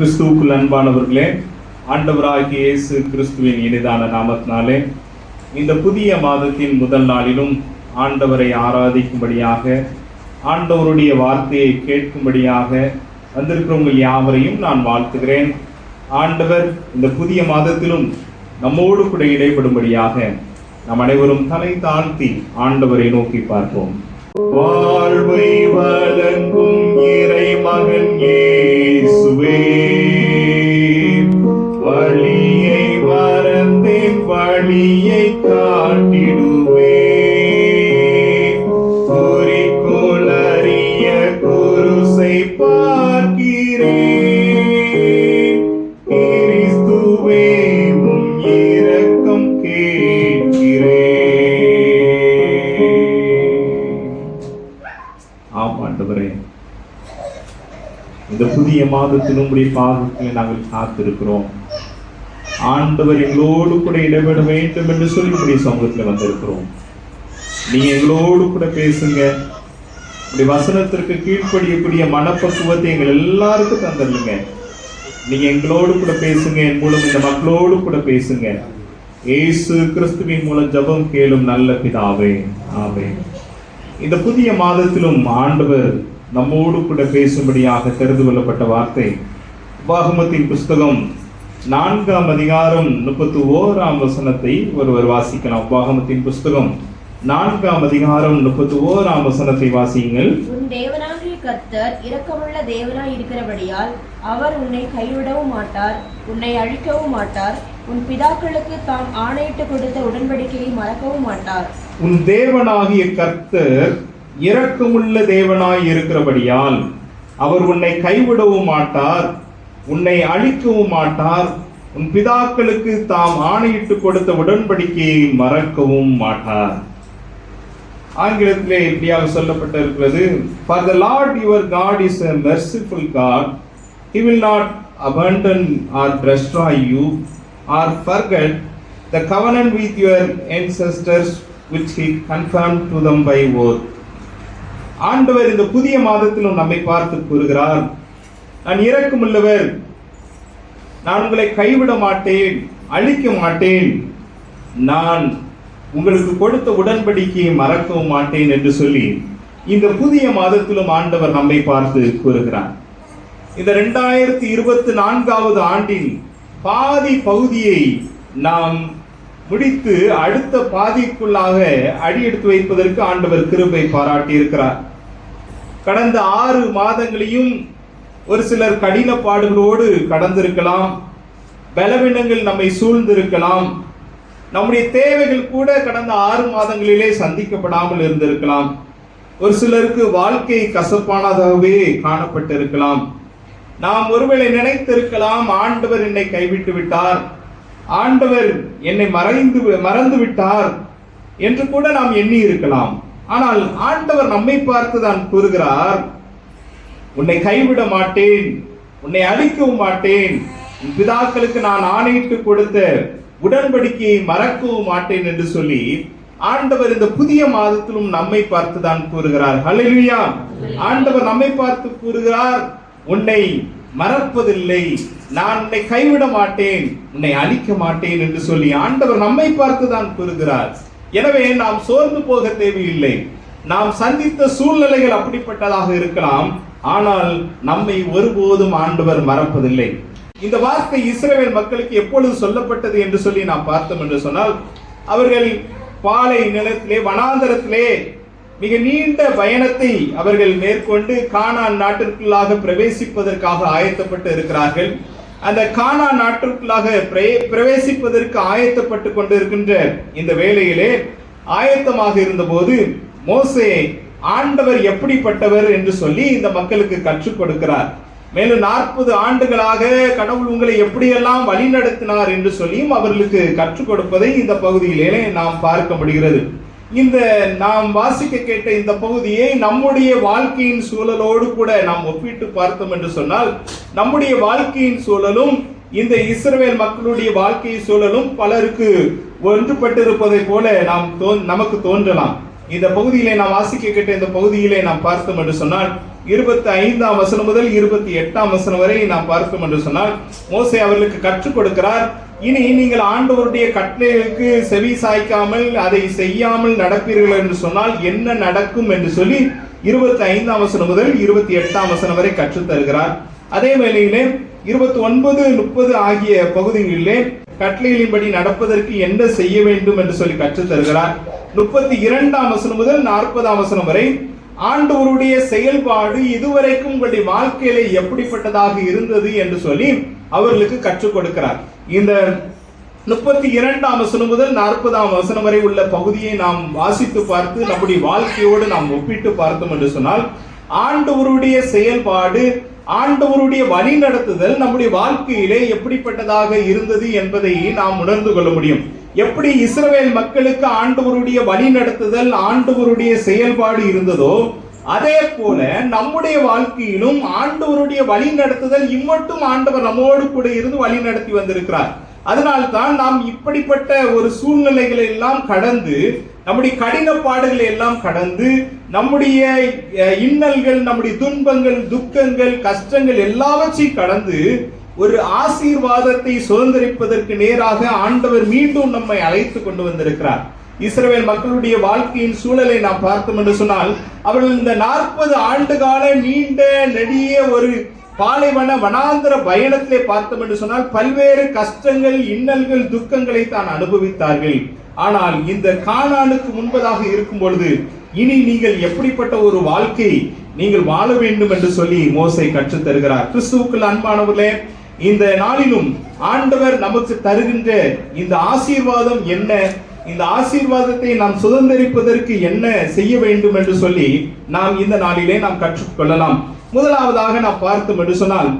கிறிஸ்துவுக்குள் அன்பானவர்களே ஆண்டவராகி இயேசு கிறிஸ்துவின் இனிதான நாமத்தினாலே இந்த புதிய மாதத்தின் முதல் நாளிலும் ஆண்டவரை ஆராதிக்கும்படியாக ஆண்டவருடைய வார்த்தையை கேட்கும்படியாக வந்திருக்கிறவங்க யாவரையும் நான் வாழ்த்துகிறேன். ஆண்டவர் இந்த புதிய மாதத்திலும் நம்மோடு கூட இடைப்படும்படியாக நம் அனைவரும் தலை தாழ்த்தி ஆண்டவரை நோக்கி பார்ப்போம். வாழ்வை வழங்கும் இறை மகன் ஏசுவே வழியை மறந்தேன் வழியை காட்டி புதிய மாதத்தில் உங்களுடைய பாதத்தில் நாங்கள் காத்திருக்கிறோம். ஆண்டவர் எங்களோடு கூட இடைபெற வேண்டும் என்று சொல்லி உங்களுடைய சமூகத்தில் வந்திருக்கிறோம். நீங்க எங்களோடு கூட பேசுங்க. இப்படி வசனத்திற்கு கீழ்ப்படியக்கூடிய மனப்பக்குவத்தை எங்கள் எல்லாருக்கும் தந்துடுங்க நீங்க எங்களோடு கூட பேசுங்க. என் மூலம் இந்த மக்களோடு கூட பேசுங்க. இயேசு கிறிஸ்துவின் மூலம் ஜெபம் கேளும் நல்ல பிதாவே. ஆவே இந்த புதிய மாதத்திலும் ஆண்டவர் நம்மோடு கூட பேசும்படியாக தெரிந்து கொள்ளப்பட்ட வார்த்தை. உபாகமத்தின் புஸ்தகம் நான்காம் அதிகாரம் முப்பத்தி ஓராம் வசனத்தை ஒருவர் வாசிக்கலாம். உபாகமத்தின் புஸ்தகம் நான்காம் அதிகாரம் முப்பத்தி ஓராம் வசனத்தை வாசியுங்கள். உன் தேவனாகிய கர்த்தர் இரக்கமுள்ள தேவனாய் இருக்கிறபடியால் அவர் உன்னை கைவிடவும் மாட்டார் உன்னை அழிக்கவும் மாட்டார் உன் பிதாக்களுக்கு தாம் ஆணையிட்டு கொடுத்த உடன்படிக்கையை மறக்கவும் மாட்டார். உன் தேவனாகிய கர்த்தர் இரக்கமுள்ள தேவனாய் இருக்கிறபடியால் அவர் உன்னை கைவிடவும் மாட்டார் உன்னை அழிக்கவும் மாட்டார் உன் பிதாக்களுக்கு தாம் ஆணையிட்டு கொடுத்த உடன்படிக்கையை மறக்கவும் மாட்டார். ஆங்கிலத்திலே இப்படியாக சொல்லப்பட்டிருக்கிறது for the Lord your God is a merciful God he will not abandon or destroy you or forget the covenant with your ancestors which he confirmed to them by oath. ஆண்டவர் இந்த புதிய மாதத்திலும் நம்மை பார்த்து கூறுகிறார். நான் இறக்கமுள்ளவர் நான் உங்களை கைவிட மாட்டேன் அழிக்க மாட்டேன். நான் உங்களுக்கு கொடுத்த உடன்படிக்கையை மறக்கவும் மாட்டேன் என்று சொல்லி இந்த புதிய மாதத்திலும் ஆண்டவர் நம்மை பார்த்து கூறுகிறார். இந்த ரெண்டாயிரத்தி இருபத்தி நான்காவது ஆண்டின் பாதி பகுதியை நாம் முடித்து அடுத்த பாதிக்குள்ளாக அடி எடுத்து வைப்பதற்கு ஆண்டவர் கிருபை பாராட்டி இருக்கிறார். கடந்த ஆறு மாதங்களையும் ஒரு சிலர் கடின பாடுகளோடு கடந்திருக்கலாம். பலவீனங்கள் நம்மை சூழ்ந்திருக்கலாம். நம்முடைய தேவைகள் கூட கடந்த ஆறு மாதங்களிலே சந்திக்கப்படாமல் இருந்திருக்கலாம். ஒரு சிலருக்கு வாழ்க்கை கசப்பானதாகவே காணப்பட்டிருக்கலாம். நாம் ஒருவேளை நினைத்திருக்கலாம் ஆண்டவர் என்னை கைவிட்டு விட்டார். ஆண்டவர் என்னை மறைந்து மறந்து விட்டார் என்று கூட நாம் எண்ணி இருக்கலாம். ஆனால் ஆண்டவர் நம்மை பார்த்து தான் கூறுகிறார் உன்னை கைவிட மாட்டேன் உன்னை அழிக்கவும் மாட்டேன். உன் பிதாக்களுக்கு நான் ஆணையிட்டு கொடுத்த உடன்படிக்கையை மறக்கவும் மாட்டேன் என்று சொல்லி ஆண்டவர் இந்த புதிய மாதத்திலும் நம்மை பார்த்து தான் கூறுகிறார். ஹலெலுயா ஆண்டவர் நம்மை பார்த்து கூறுகிறார் உன்னை மறப்பதில்லை. நான் உன்னை கைவிட மாட்டேன் உன்னை அழிக்க மாட்டேன் என்று சொல்லி ஆண்டவர் நம்மை பார்த்து தான் கூறுகிறார். எனவே நாம் சோர்ந்து போக தேவையில்லை. நாம் சந்தித்த சூழ்நிலைகள் அப்படிப்பட்டதாக இருக்கலாம். ஆனால் நம்மை ஒருபோதும் ஆண்டவர் மறப்பதில்லை. இந்த வார்த்தை இஸ்ரேல் மக்களுக்கு எப்பொழுது சொல்லப்பட்டது என்று சொல்லி நாம் பார்த்தோம் என்று சொன்னால் அவர்கள் பாலை நிலத்திலே வனாந்தரத்திலே மிக நீண்ட பயணத்தை அவர்கள் மேற்கொண்டு கானான் நாட்டிற்குள்ளாக பிரவேசிப்பதற்காக ஆயத்தப்பட்டு இருக்கிறார்கள். அந்த கானா நாட்டிற்குள்ளாக பிரவேசிப்பதற்கு ஆயத்தப்பட்டு கொண்டிருக்கின்ற இந்த வேளையிலே ஆயத்தமாக இருந்தபோது மோசே ஆண்டவர் எப்படிப்பட்டவர் என்று சொல்லி இந்த மக்களுக்கு கற்றுக் கொடுக்கிறார். மேலும் நாற்பது ஆண்டுகளாக கடவுள் உங்களை எப்படியெல்லாம் வழிநடத்தினார் என்று சொல்லியும் அவர்களுக்கு கற்றுக் கொடுப்பதை இந்த பகுதியிலே நாம் பார்க்க முடிகிறது. இந்த நாம் வாசிக்க கேட்ட இந்த பகுதியை நம்முடைய வாழ்க்கையின் சூழலோடு கூட நாம் ஒப்பிட்டு பார்த்தோம் என்று சொன்னால் நம்முடைய வாழ்க்கையின் சூழலும் இந்த இஸ்ரேல் மக்களுடைய வாழ்க்கை சூழலும் பலருக்கு ஒன்றுபட்டிருப்பதை போல நாம் தோ- நமக்கு தோன்றலாம். இந்த பகுதியிலே நாம் வாசிக்க கேட்ட இந்த பகுதியிலே நாம் பார்த்தோம் என்று சொன்னால் இருபத்தி ஐந்தாம் வசனம் முதல் இருபத்தி எட்டாம் வசனம் வரை நாம் பார்த்தோம் என்று சொன்னால் மோசை அவர்களுக்கு கற்றுக் கொடுக்கிறார். இனி நீங்கள் ஆண்டவருடைய கட்டளைகளுக்கு செவி சாய்க்காமல் அதை செய்யாமல் நடப்பீர்கள் என்று சொன்னால் என்ன நடக்கும் என்று சொல்லி இருபத்தி ஐந்தாம் வசனம் முதல் இருபத்தி எட்டாம் வசனம் வரை கற்றுத் தருகிறார். அதே வேளையிலே இருபத்தி ஒன்பது முப்பது ஆகிய பகுதிகளிலே கட்டளைகளின்படி நடப்பதற்கு என்ன செய்ய வேண்டும் என்று சொல்லி கற்றுத் தருகிறார். முப்பத்தி இரண்டாம் வசனம் முதல் நாற்பதாம் வசனம் வரை ஆண்டவருடைய செயல்பாடு இதுவரைக்கும் உங்களுடைய வாழ்க்கையில எப்படிப்பட்டதாக இருந்தது என்று சொல்லி அவர்களுக்கு கற்றுக் கொடுக்கிறார். இந்த முப்பத்தி இரண்டாம் வசனம் முதல் நாற்பதாம் வசனம் வரை உள்ள பகுதியை நாம் வாசித்து பார்த்து நம்முடைய வாழ்க்கையோடு நாம் ஒப்பிட்டு பார்த்தோம் என்று சொன்னால் ஆண்டவருடைய செயல்பாடு ஆண்டவருடைய வழி நடத்துதல் நம்முடைய வாழ்க்கையிலே எப்படிப்பட்டதாக இருந்தது என்பதை நாம் உணர்ந்து கொள்ள முடியும். எப்படி இஸ்ரவேல் மக்களுக்கு ஆண்டவருடைய வழி நடத்துதல் ஆண்டவருடைய செயல்பாடு இருந்ததோ அதே போல நம்முடைய வாழ்க்கையிலும் ஆண்டவருடைய வழி நடத்துதல் இம்மட்டும் ஆண்டவர் நம்மோடு கூட இருந்து வழி நடத்தி வந்திருக்கிறார். அதனால்தான் நாம் இப்படிப்பட்ட ஒரு சூழ்நிலைகளை எல்லாம் கடந்து நம்முடைய கடின பாடுகளை எல்லாம் கடந்து நம்முடைய இன்னல்கள் நம்முடைய துன்பங்கள் துக்கங்கள் கஷ்டங்கள் எல்லாவற்றையும் கடந்து ஒரு ஆசீர்வாதத்தை சுதந்திரிப்பதற்கு நேராக ஆண்டவர் மீண்டும் நம்மை அழைத்து கொண்டு வந்திருக்கிறார். இஸ்ரேல் மக்களுடைய வாழ்க்கையின் சூழலை நாம் பார்த்தோம் என்று சொன்னால் அவர்கள் இந்த நாற்பது ஆண்டு கால நீண்ட நெடிய ஒரு பாலைவன வனாந்தர பயணத்திலே பார்த்தோம் என்று சொன்னால் பல்வேறு கஷ்டங்கள் இன்னல்கள் துக்கங்களை தான் அனுபவித்தார்கள். ஆனால் இந்த காணானுக்கு முன்பதாக இருக்கும் பொழுது இனி நீங்கள் எப்படிப்பட்ட ஒரு வாழ்க்கை நீங்கள் வாழ வேண்டும் என்று சொல்லி மோசை கற்றுத் தருகிறார் கிறிஸ்துவுக்குள் அன்பானவர்களே இந்த நாளிலும் ஆண்டவர் நமக்கு தருகின்ற இந்த ஆசீர்வாதம் என்ன? இந்த ஆசீர்வாதத்தை நாம் சுதந்திரிப்பதற்கு என்ன செய்ய வேண்டும் என்று சொல்லி நாம் இந்த நாளிலே நாம் கற்றுக்கொள்ளலாம். முதலாவதாக நாம் பார்த்தோம் என்று சொன்னால்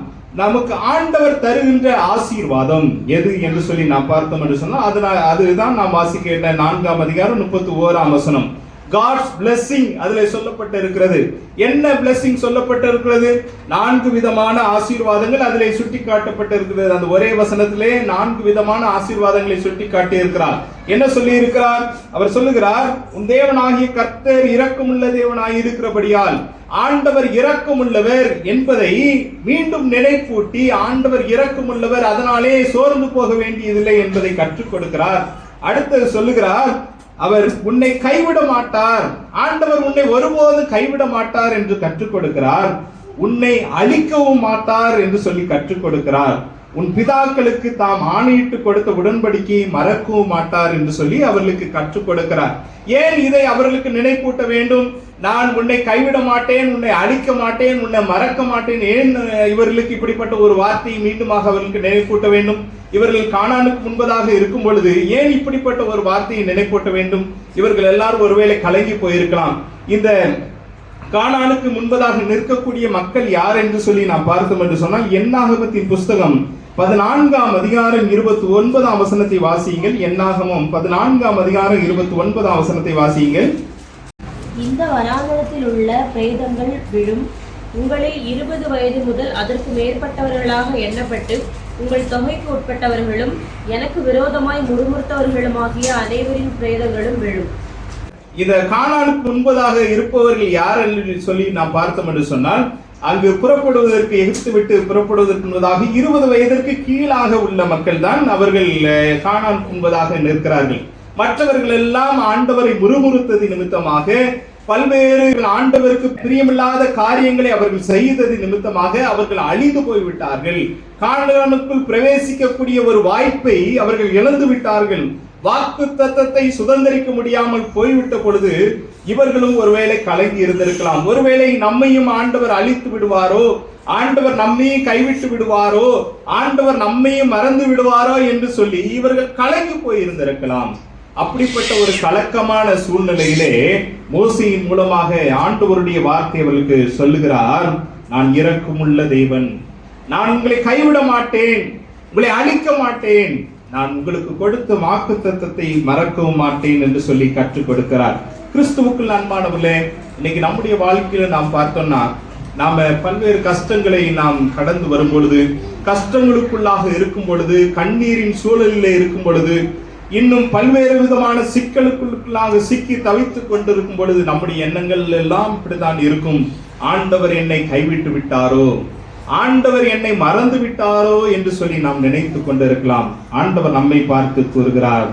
நமக்கு ஆண்டவர் தருகின்ற ஆசீர்வாதம் எது என்று சொல்லி நாம் பார்த்தோம் என்று சொன்னால் அதனால் அதுதான் நாம் வாசிக்கின்ற நான்காம் அதிகாரம் முப்பத்தி ஓராம் வசனம். காட்ஸ் blessing அதுல சொல்லப்பட்டு இருக்கிறது என்ன blessing சொல்லப்பட்டு இருக்கிறது நான்கு விதமான ஆசீர்வாதங்கள் அதிலே சுட்டி காட்டப்பட்டிருக்கிறது அந்த ஒரே வசனத்திலே நான்கு விதமான ஆசீர்வாதங்களை சுட்டி காட்டி இருக்கிறார் என்ன சொல்லி இருக்கிறார் அவர் சொல்லுகிறார் உன் தேவனாகிய கர்த்தர் இரக்கமுள்ள தேவனாய் இருக்கிறபடியால் ஆண்டவர் இரக்கமுள்ளவர் என்பதை மீண்டும் நினைப்பூட்டி ஆண்டவர் இரக்கமுள்ளவர் அதனாலே சோர்ந்து போக வேண்டியதில்லை என்பதை கற்றுக் கொடுக்கிறார். அடுத்தது சொல்லுகிறார் அவர் உன்னை கைவிட மாட்டார் ஆண்டவர் உன்னை ஒருபோது கைவிட மாட்டார் என்று கற்றுக் கொடுக்கிறார் உன்னை அழிக்கவும் மாட்டார் என்று சொல்லி கற்றுக் கொடுக்கிறார் உன் பிதாக்களுக்கு தாம் ஆணையிட்டு கொடுத்த உடன்படிக்கையை மறக்கவும் மாட்டார் என்று சொல்லி அவர்களுக்கு கற்றுக் கொடுக்கிறார். ஏன் இதை அவர்களுக்கு நினைப்பூட்ட வேண்டும்? நான் உன்னை கைவிட மாட்டேன் உன்னை அழிக்க மாட்டேன் உன்னை மறக்க மாட்டேன். ஏன் இவர்களுக்கு இப்படிப்பட்ட ஒரு வார்த்தையை மீண்டுமாக அவர்களுக்கு நினைப்பூட்ட வேண்டும்? இவர்கள் காணானுக்கு முன்பதாக இருக்கும் பொழுது ஏன் இப்படிப்பட்ட ஒரு வார்த்தையை நினைப்பூட்ட வேண்டும்? இவர்கள் எல்லாரும் ஒருவேளை கலங்கி போயிருக்கலாம். இந்த காணானுக்கு முன்பதாக நிற்கக்கூடிய மக்கள் யார் என்று சொல்லி நான் பார்த்தோம் என்று சொன்னால் என்னாகமத்தின் புஸ்தகம் பதினான்காம் அதிகாரம் இருபத்தி ஒன்பதாம் வசனத்தை வாசியுங்கள். என்னாகமும் பதினான்காம் அதிகாரம் இருபத்தி ஒன்பதாம் வசனத்தை வாசியுங்கள். இந்த வனாந்தரத்தில் உள்ள பிரேதங்கள் விழும். உங்களில் இருபது வயது முதல் அதற்கு மேற்பட்டவர்களாக எண்ணப்பட்டு உங்கள் தொகைக்கு உட்பட்டவர்களும் எனக்கு விரோதமாய் முறுமுறுத்தவர்களுமாகிய அனைவரின் பிரேதங்களும் விழும். இந்த கானானுக்கு முன்பதாக இருப்பவர்கள் யார் என்று சொல்லி நாம் பார்த்தோம் என்று சொன்னால் அங்கு புறப்படுவதற்கு எகிப்து விட்டு புறப்படுவதற்கு முன்பதாக இருபது வயதிற்கு கீழாக உள்ள மக்கள் தான் அவர்கள் அஹ், உண்பதாக நிற்கிறார்கள். மற்றவர்கள் எல்லாம் ஆண்டவரை முறுமுறுத்தது நிமித்தமாக பல்வேறு ஆண்டவருக்கு பிரியமில்லாத காரியங்களை அவர்கள் செய்தது நிமித்தமாக அவர்கள் அழிந்து போய்விட்டார்கள். காணலுக்குள் பிரவேசிக்கக்கூடிய ஒரு வாய்ப்பை அவர்கள் இழந்து விட்டார்கள் வாக்கு தத்தத்தை சுதந்திரிக்க முடியாமல் போய்விட்ட பொழுது இவர்களும் ஒருவேளை கலங்கி இருந்திருக்கலாம். ஒருவேளை நம்மையும் ஆண்டவர் அழித்து விடுவாரோ? ஆண்டவர் நம்மையும் கைவிட்டு விடுவாரோ? ஆண்டவர் நம்மையும் மறந்து விடுவாரோ என்று சொல்லி இவர்கள் கலங்கி போயிருந்திருக்கலாம். அப்படிப்பட்ட ஒரு கலக்கமான சூழ்நிலையிலே மோசையின் மூலமாக ஆண்டவருடைய வார்த்தை அவர்களுக்கு சொல்லுகிறார் நான் இறக்குமுள்ள தெய்வன் நான் உங்களை கைவிட மாட்டேன். உங்களை அழிக்க மாட்டேன். நான் உங்களுக்கு கொடுத்த வாக்கு தத்துவத்தை மறக்கவும் மாட்டேன் என்று சொல்லி கற்றுக் கொடுக்கிறார். கிறிஸ்துவுக்குள் அன்பானவர்களே இன்னைக்கு நம்முடைய வாழ்க்கையில நாம் பார்த்தோம்னா நாம பல்வேறு கஷ்டங்களை நாம் கடந்து வரும் பொழுது கஷ்டங்களுக்குள்ளாக இருக்கும் பொழுது கண்ணீரின் சூழலில் இருக்கும் பொழுது இன்னும் பல்வேறு விதமான சிக்கலுக்குள்ளாக சிக்கி தவித்துக் கொண்டிருக்கும் பொழுது நம்முடைய எண்ணங்கள் எல்லாம் இப்படிதான் இருக்கும். ஆண்டவர் என்னை கைவிட்டு விட்டாரோ? ஆண்டவர் என்னை மறந்து விட்டாரோ என்று சொல்லி நாம் நினைத்துக் கொண்டிருக்கலாம். ஆண்டவர் நம்மை பார்த்து கூறுகிறார்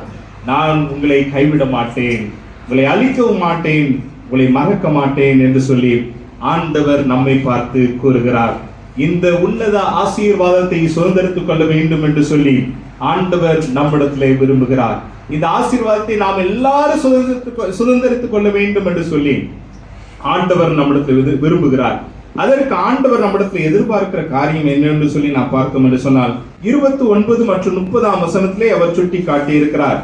நான் உங்களை கைவிட மாட்டேன் உங்களை அழிக்கவும் மாட்டேன் உங்களை மறக்க மாட்டேன் என்று சொல்லி ஆண்டவர் நம்மை பார்த்து கூறுகிறார். இந்த உன்னத ஆசீர்வாதத்தை சுதந்திரத்துக் கொள்ள வேண்டும் என்று சொல்லி ஆண்டவர் நம்மிடத்திலே விரும்புகிறார். இந்த ஆசீர்வாதத்தை நாம் எல்லாரும் சுதந்திரத்துக் சுதந்திரத்துக் கொள்ள வேண்டும் என்று சொல்லி ஆண்டவர் நம்மிடத்தில் விரு- விரும்புகிறார். அதற்கு ஆண்டவர் நம்மிடத்தில் எதிர்பார்க்கிற காரியம் என்னென்று சொல்லி நான் பார்க்கும் என்று சொன்னால் இருபத்தி ஒன்பது மற்றும் முப்பதாம் வசனத்திலே அவர் சுட்டி காட்டியிருக்கிறார்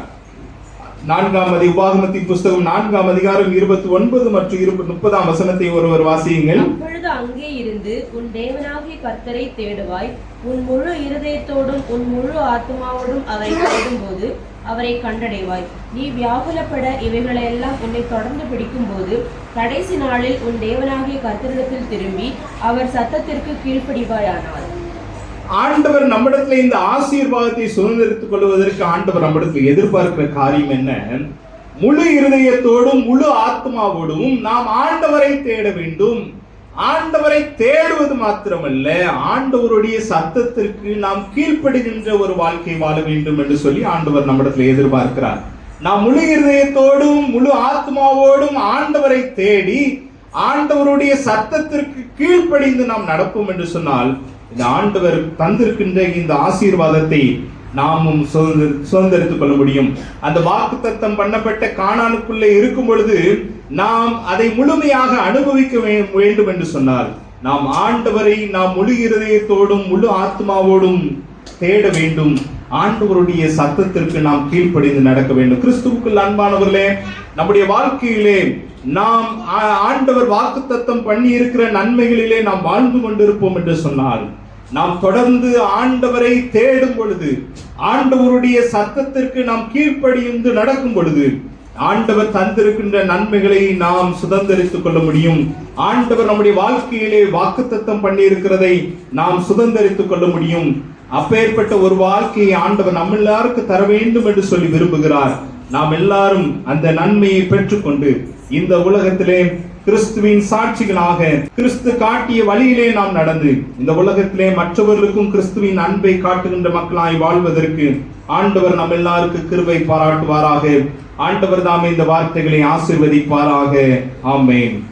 நான்காம் அதி உபாகமத்தின் புஸ்தகம் நான்காம் அதிகாரம் இருபத்தி ஒன்பது மற்றும் இருபத்தி முப்பதாம் வசனத்தை ஒருவர் வாசியுங்கள். அப்பொழுது அங்கே இருந்து உன் தேவனாகிய கர்த்தரை தேடுவாய். உன் முழு இருதயத்தோடும் உன் முழு ஆத்மாவோடும் அவரை தேடும்போது அவரை கண்டடைவாய். நீ வியாகுலப்பட இவைகளெல்லாம் உன்னை தொடர்ந்து பிடிக்கும்போது கடைசி நாளில் உன் தேவனாகிய கர்த்தரிடத்தில் திரும்பி அவர் சத்தத்திற்கு கீழ்ப்படிவாயானார் ஆண்டவர் நம்மிடத்துல இந்த ஆசீர்வாதத்தை சுதந்திரித்துக் கொள்வதற்கு ஆண்டவர் நம்மிடத்துல எதிர்பார்க்கிற காரியம் என்ன? முழு இருதயத்தோடும் முழு ஆத்மாவோடும் நாம் ஆண்டவரை தேட வேண்டும். ஆண்டவரை தேடுவது மாத்திரமல்ல ஆண்டவருடைய சத்தத்திற்கு நாம் கீழ்ப்படுகின்ற ஒரு வாழ்க்கை வாழ வேண்டும் என்று சொல்லி ஆண்டவர் நம்மிடத்தில் எதிர்பார்க்கிறார். நாம் முழு இருதயத்தோடும் முழு ஆத்மாவோடும் ஆண்டவரை தேடி ஆண்டவருடைய சத்தத்திற்கு கீழ்ப்படிந்து நாம் நடப்போம் என்று சொன்னால் இந்த ஆண்டவர் தந்திருக்கின்ற இந்த ஆசீர்வாதத்தை நாமும் சுதந்திர- சுதந்திரித்துக் கொள்ள முடியும். அந்த வாக்குத்தத்தம் பண்ணப்பட்ட காணானுக்குள்ளே இருக்கும் பொழுது நாம் அதை முழுமையாக அனுபவிக்க வேண்டும் என்று சொன்னார். நாம் ஆண்டவரை நாம் முழு இருதயத்தோடும் முழு ஆத்மாவோடும் தேட வேண்டும். ஆண்டவருடைய சத்தத்திற்கு நாம் கீழ்ப்படிந்து நடக்க வேண்டும். கிறிஸ்துவுக்குள் அன்பானவர்களே நம்முடைய வாழ்க்கையிலே நாம் ஆ- ஆண்டவர் வாக்குத்தத்தம் பண்ணி இருக்கிற நன்மைகளிலே நாம் வாழ்ந்து கொண்டிருப்போம் என்று சொன்னால் நாம் தொடர்ந்து ஆண்டவரை தேடும் பொழுது ஆண்டவருடைய சத்தத்திற்கு நாம் கீழ்ப்படிந்து நடக்கும் பொழுது ஆண்டவர் தந்திருக்கின்ற நன்மைகளை நாம் சுதந்திரித்துக் கொள்ள முடியும். ஆண்டவர் நம்முடைய வாழ்க்கையிலே வாக்குத்தத்தம் பண்ணி இருக்கிறதை நாம் சுதந்திரித்துக் கொள்ள முடியும். அப்பேற்பட்ட ஒரு வாழ்க்கையை ஆண்டவர் நம்ம எல்லாருக்கும் தர வேண்டும் என்று சொல்லி விரும்புகிறார். நாம் எல்லாரும் அந்த நன்மையை பெற்றுக்கொண்டு இந்த உலகத்திலே கிறிஸ்துவின் சாட்சிகளாக கிறிஸ்து காட்டிய வழியிலே நாம் நடந்து இந்த உலகத்திலே மற்றவர்களுக்கும் கிறிஸ்துவின் அன்பை காட்டுகின்ற மக்களாய் வாழ்வதற்கு ஆண்டவர் நம் எல்லாருக்கு கிருவை பாராட்டுவாராக. ஆண்டவர் தாமே இந்த வார்த்தைகளை ஆசிர்வதிப்பாராக. ஆமேன்.